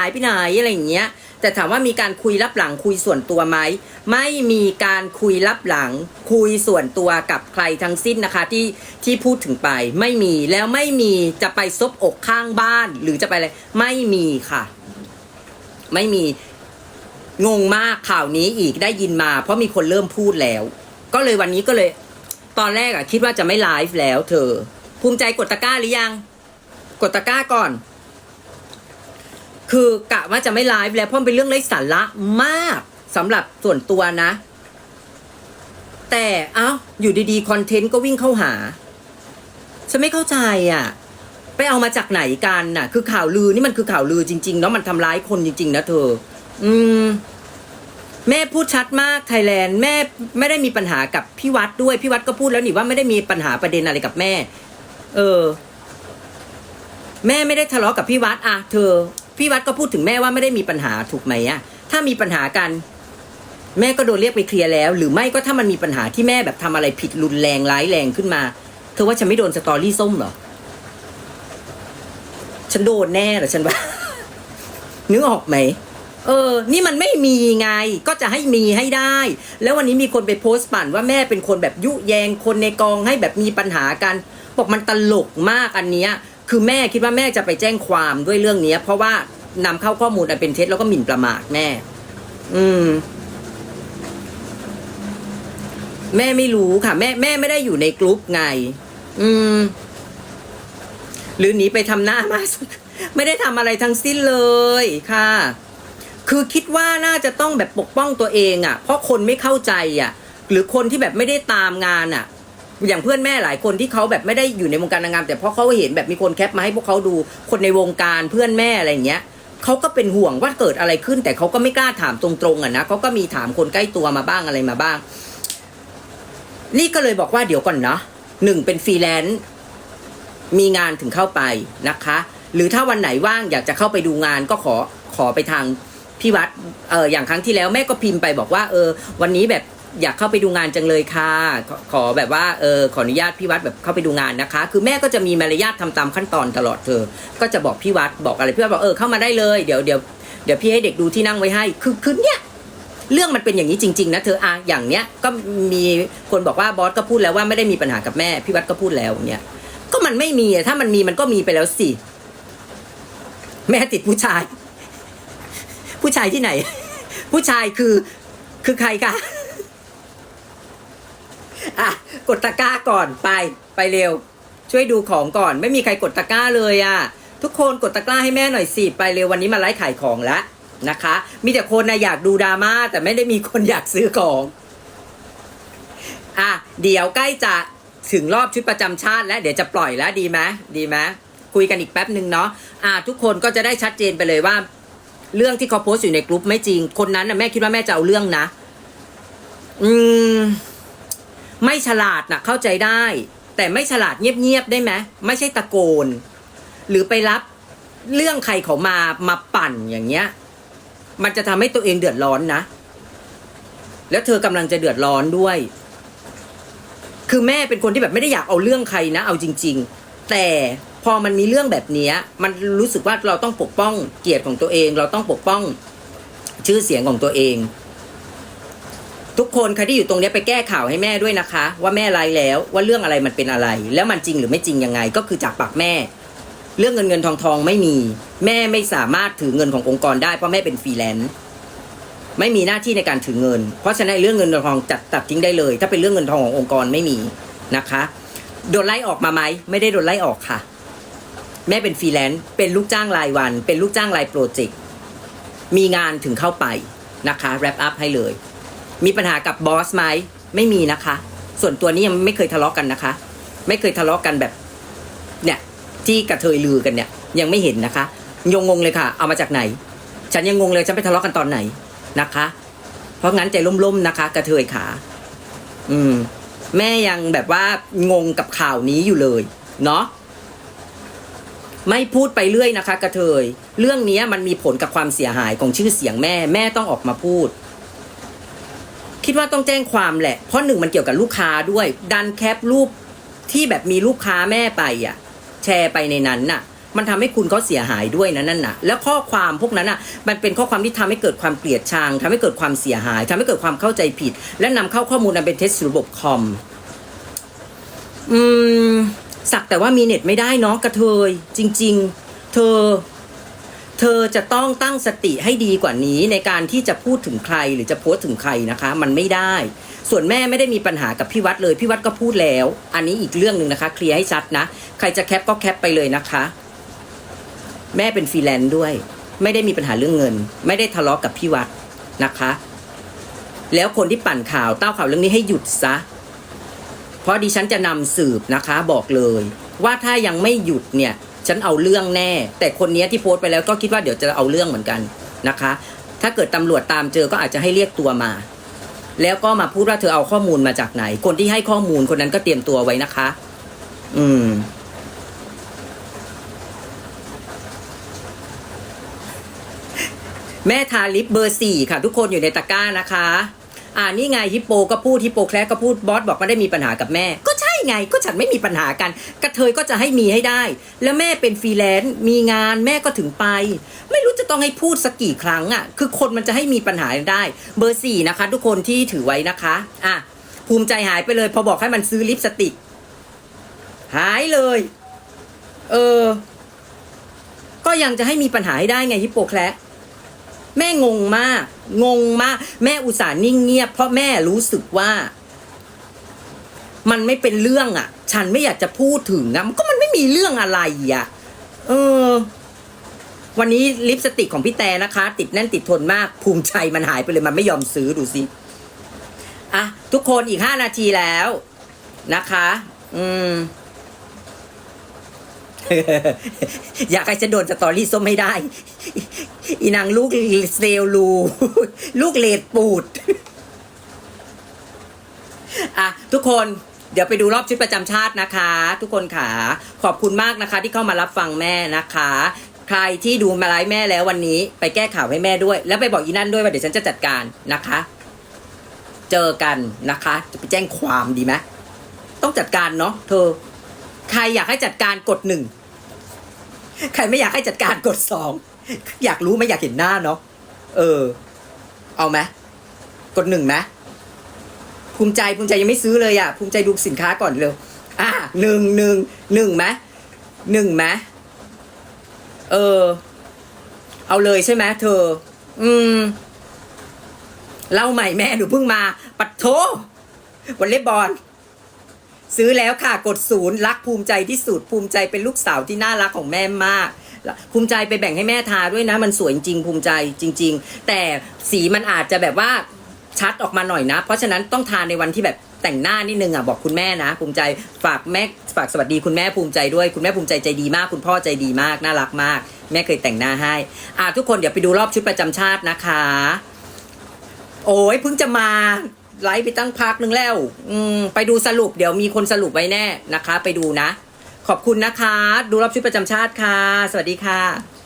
หายไปไหนอะไรอย่างเงี้ย แต่ถามว่ามีการคุยรับหลังคุยส่วนตัวไหมไม่มีการคุยรับหลัง คุยส่วนตัวกับใครทั้งสิ้นนะคะที่ที่พูดถึงไป ไม่มีแล้วไม่มีจะไปซบอกข้างบ้าน หรือจะไปอะไรไม่มีค่ะ ไม่มีงงมากข่าวนี้อีกได้ยินมา เพราะมีคนเริ่มพูดแล้ว ก็เลยวันนี้ก็เลย ตอนแรกอะคิดว่าจะไม่ไลฟ์แล้ว เธอ ภูมิใจกดตะกร้าหรือยัง กดตะกร้าก่อน คือกะว่าจะไม่ไลฟ์แล้วเพราะมันเป็นเรื่องไร้สาระมากสำหรับส่วนตัวนะ แต่เอ้าอยู่ดีๆคอนเทนต์ก็วิ่งเข้าหา ฉันไม่เข้าใจอะ ไปเอามาจากไหนกันน่ะ คือข่าวลือนี่มันคือข่าวลือจริงๆเนาะมันทำร้ายคนจริง ๆ นะเธอ อืม แม่พูดชัดมากไทยแลนด์แม่ไม่ได้มีปัญหากับพี่วัดด้วยพี่วัดก็พูดแล้วนี่ว่าไม่ได้มีปัญหาประเด็นอะไรกับแม่ เออ แม่ไม่ได้ทะเลาะกับพี่วัดอะเธอ พี่วัดก็พูดถึงแม่ว่าไม่ได้มีปัญหาถูกไหมอะถ้ามีปัญหากัน แม่ก็โดนเรียกไปเคลียร์แล้ว หรือไม่ก็ถ้ามันมีปัญหาที่แม่แบบทำอะไรผิดรุนแรงร้ายแรงขึ้นมา เธอว่าฉันไม่โดนสตอรี่ส้มเหรอ ฉันโดนแน่เหรอฉันว่านึกออกไหมเออ นี่มันไม่มีไง ก็จะให้มีให้ได้ แล้ววันนี้มีคนไปโพสต์ปั่นว่าแม่เป็นคนแบบยุแยงคนในกองให้แบบมีปัญหากัน บอกมันตลกมากอันเนี้ย คือแม่คิดว่าแม่จะไปแจ้งความด้วยเรื่องเนี้ย เพราะว่านำเข้าข้อมูลอันเป็นเท็จแล้วก็หมิ่นประมาทแม่ อืม แม่ไม่รู้ค่ะ แม่แม่ไม่ได้อยู่ในกลุ่มไง อืม หรือหนีไปทำหน้ามาไม่ได้ทำอะไรทั้งสิ้นเลยค่ะ คือคิดว่าน่าจะต้องแบบปกป้องตัวเองอะ่ะ เพราะคนไม่เข้าใจอะ่ะ หรือคนที่แบบไม่ได้ตามงานอะ อย่างเพื่อนแม่หลายคนที่เขาแบบไม่ได้อยู่ในวงการนางงาม แต่เพราะเขาเห็นแบบมีคนแคปมาให้พวกเขาดูคนในวงการเพื่อนแม่อะไรอย่างเงี้ยเขาก็เป็นห่วงว่าเกิดอะไรขึ้น แต่เขาก็ไม่กล้าถามตรงๆอะนะเขาก็มีถามคนใกล้ตัวมาบ้างอะไรมาบ้าง นี่ก็เลยบอกว่าเดี๋ยวก่อนเนาะหนึ่งเป็นฟรีแลนซ์มีงานถึงเข้าไปนะคะ หรือถ้าวันไหนว่างอยากจะเข้าไปดูงานก็ขอขอไปทางพี่วัดเอออย่างครั้งที่แล้วแม่ก็พิมพ์ไปบอกว่าเออวันนี้แบบ อยากเข้าไปดูงานจังเลยค่ะขอขอแบบว่าเออขออนุญาตพี่วัดแบบเข้าไปดูงานนะคะ คือแม่ก็จะมีมารยาททำตามขั้นตอนตลอดเธอ ก็จะบอกพี่วัดบอกอะไรพี่วัดบอกเออเข้ามาได้เลยเดี๋ยวเดี๋ยวเดี๋ยวพี่ให้เด็กดูที่นั่งไว้ให้ คือคือเนี้ยเรื่องมันเป็นอย่างนี้จริง ๆ นะเธออะอย่างเนี้ยก็มีคนบอกว่าบอสก็พูดแล้วว่าไม่ได้มีปัญหากับแม่พี่วัดก็พูดแล้วเนี่ย ก็มันไม่มีอะถ้ามันมีมันก็มีไปแล้วสิแม่ติดผู้ชาย ผู้ชายที่ไหน ผู้ชายคือคือใครคะ อะกดตะกร้าก่อนไปไปเร็ว ช่วยดูของก่อน ไม่มีใครกดตะกร้าเลยอะทุกคนกดตะกร้าให้แม่หน่อยสิไปเร็ววันนี้มาไลฟ์ขายของแล้วนะคะ มีแต่คนนะอยากดูดราม่าแต่ไม่ได้มีคนอยากซื้อของอะเดี๋ยวใกล้จะถึงรอบชุดประจำชาติ แล้วเดี๋ยวจะปล่อยแล้วดีไหมดีไหมคุยกันอีกแป๊บหนึ่งเนาะอะทุกคนก็จะได้ชัดเจนไปเลยว่า เรื่องที่เขาโพสต์อยู่ในกลุ่มไม่จริง คนนั้นนะแม่คิดว่าแม่จะเอาเรื่องนะ อืม ไม่ฉลาดนะเข้าใจได้ แต่ไม่ฉลาดเงียบๆได้ไหมไม่ใช่ตะโกน หรือไปรับเรื่องใครเขามามาปั่นอย่างเงี้ย มันจะทำให้ตัวเองเดือดร้อนนะ แล้วเธอกำลังจะเดือดร้อนด้วย คือแม่เป็นคนที่แบบไม่ได้อยากเอาเรื่องใครนะ เอาจริง ๆ แต่พอมันมีเรื่องแบบนี้มันรู้สึกว่าเราต้องปกป้องเกียรติของตัวเอง เราต้องปกป้องชื่อเสียงของตัวเอง ทุกคนใครที่อยู่ตรงนี้ไปแก้ข่าวให้แม่ด้วยนะคะ ว่าแม่ไลฟ์แล้วว่าเรื่องอะไรมันเป็นอะไร แล้วมันจริงหรือไม่จริงยังไง ก็คือจากปากแม่ เรื่องเงินเงินทองทองไม่มี แม่ไม่สามารถถือเงินขององค์กรได้เพราะแม่เป็นฟรีแลนซ์ไม่มีหน้าที่ในการถือเงิน เพราะฉะนั้นเรื่องเงินทองจัดตัดทิ้งได้เลย ถ้าเป็นเรื่องเงินทองขององค์กรไม่มีนะคะ โดนไล่ออกมาไหมไม่ได้โดนไล่ออกค่ะ แม่เป็นฟรีแลนซ์เป็นลูกจ้างรายวัน เป็นลูกจ้างรายโปรเจกต์มีงานถึงเข้าไปนะคะแรปอัพให้เลย มีปัญหากับบอสไหมไม่มีนะคะ ส่วนตัวนี้ยังไม่เคยทะเลาะกันนะคะ ไม่เคยทะเลาะกันแบบ เนี่ย ที่กระเทยลือกันเนี่ย ยังไม่เห็นนะคะยงงงเลยค่ะ เอามาจากไหน ฉันยังงงเลยฉันไปทะเลาะกันตอนไหนนะคะ เพราะงั้นใจล่มๆนะคะ กระเทยขา อืม แม่ยังแบบว่างงกับข่าวนี้อยู่เลยเนาะไม่พูดไปเรื่อยนะคะ กระเทย เรื่องนี้มันมีผลกับความเสียหายของชื่อเสียงแม่ แม่ต้องออกมาพูด คิดว่าต้องแจ้งความแหละ เพราะหนึ่งมันเกี่ยวกับลูกค้าด้วย ดันแคปรูปที่แบบมีลูกค้าแม่ไปอะ แชร์ไปในนั้นน่ะ มันทำให้คุณเขาเสียหายด้วยนะนั่นน่ะ แล้วข้อความพวกนั้นอะ มันเป็นข้อความที่ทำให้เกิดความเกลียดชังทำให้เกิดความเสียหายทำให้เกิดความเข้าใจผิด และนำเข้าข้อมูลอันเป็นเท็จสู่ระบบคอม อืมสักแต่ว่ามีเน็ตไม่ได้เนาะกระเทยจริง ๆ เธอ เธอจะต้องตั้งสติให้ดีกว่านี้ในการที่จะพูดถึงใครหรือจะโพสต์ถึงใครนะคะ มันไม่ได้ ส่วนแม่ไม่ได้มีปัญหากับพี่วัดเลย พี่วัดก็พูดแล้ว อันนี้อีกเรื่องหนึ่งนะคะ เคลียร์ให้ชัดนะ ใครจะแคปก็แคปไปเลยนะคะ แม่เป็นฟรีแลนซ์ด้วย ไม่ได้มีปัญหาเรื่องเงิน ไม่ได้ทะเลาะกับพี่วัดนะคะ แล้วคนที่ปั่นข่าวเต้าข่าวเรื่องนี้ให้หยุดซะ เพราะดิฉันจะนำสืบนะคะ บอกเลย ว่าถ้ายังไม่หยุดเนี่ย ฉันเอาเรื่องแน่ แต่คนนี้ที่โพสต์ไปแล้วก็คิดว่าเดี๋ยวจะเอาเรื่องเหมือนกันนะคะ ถ้าเกิดตำรวจตามเจอก็อาจจะให้เรียกตัวมา แล้วก็มาพูดว่าเธอเอาข้อมูลมาจากไหน คนที่ให้ข้อมูลคนนั้นก็เตรียมตัวไว้นะคะ อืมแม่ทาลิปเบอร์สี่ค่ะ ทุกคนอยู่ในตะกร้านะคะ อ่านี่ไงฮิปโปก็พูดฮิปโปแคลก็พูดบอสบอกไม่ได้มีปัญหากับแม่ก็ ไงก็ฉันไม่มีปัญหากัน กระเทยก็จะให้มีให้ได้ แล้วแม่เป็นฟรีแลนซ์มีงานแม่ก็ถึงไป ไม่รู้จะต้องให้พูดสักกี่ครั้งอะ คือคนมันจะให้มีปัญหาได้ เบอร์สี่นะคะ ทุกคนที่ถือไว้นะคะอะภูมิใจหายไปเลย พอบอกให้มันซื้อลิปสติก หายเลย เออ ก็ยังจะให้มีปัญหาให้ได้ไงฮิปโปแคลแม่งงมาก งงมาก แม่อุตส่าห์นิ่งเงียบเพราะแม่รู้สึกว่า มันไม่เป็นเรื่องอะ ฉันไม่อยากจะพูดถึงอะมันก็มันไม่มีเรื่องอะไรอะ เออ วันนี้ลิปสติกของพี่แต่นะคะ ติดแน่นติดทนมาก ภูมิใจมันหายไปเลยมันไม่ยอมซื้อดูสิอะทุกคนอีกห้านาทีแล้วนะคะ อืม อยากให้ฉันโดนสตอรี่ส้มไม่ได้ อีนางลูกเซลลู ลูกเลดปูดอะทุกคน เดี๋ยวไปดูรอบชุดประจำชาตินะคะ ทุกคนขาขอบคุณมากนะคะ ที่เข้ามารับฟังแม่นะคะ ใครที่ดูมาไลฟ์แม่แล้ววันนี้ ไปแก้ข่าวให้แม่ด้วย แล้วไปบอกอีนั่นด้วยว่าเดี๋ยวฉันจะจัดการนะคะ เจอกันนะคะ จะไปแจ้งความดีไหมต้องจัดการเนาะเธอ ใครอยากให้จัดการกดหนึ่งใครไม่อยากให้จัดการกดสองอยากรู้ไหมอยากเห็นหน้าเนาะเออ เอาไหมกดหนึ่งไหม ภูมิใจภูมิใจยังไม่ซื้อเลยอะภูมิใจดูสินค้าก่อนเร็วอะหนึ่งหนึ่งหนึ่งไหมหนึ่งไหมเออ เอาเลยใช่ไหมเธอ อืมเล่าใหม่แม่หนูเพิ่งมา ปัดโทวันเล่บอลซื้อแล้วค่ะกดศูนย์รักภูมิใจที่สุดภูมิใจเป็นลูกสาวที่น่ารักของแม่มาก ภูมิใจไปแบ่งให้แม่ทาด้วยนะ มันสวยจริงภูมิใจจริง ๆ แต่สีมันอาจจะแบบว่า ชัดออกมาหน่อยนะ เพราะฉะนั้นต้องทานในวันที่แบบแต่งหน้านิดนึงอะบอกคุณแม่นะ ภูมิใจฝากแม่ฝากสวัสดีคุณแม่ภูมิใจด้วยคุณแม่ภูมิใจใจดีมาก คุณพ่อใจดีมากน่ารักมาก แม่เคยแต่งหน้าให้อะทุกคนเดี๋ยวไปดูรอบชุดประจำชาตินะคะ โอ้ยเพิ่งจะมาไลฟ์ไปตั้งพักนึงแล้ว อืมไปดูสรุปเดี๋ยวมีคนสรุปไว้แน่นะคะ ไปดูนะ ขอบคุณนะคะ ดูรอบชุดประจำชาติค่ะ สวัสดีค่ะ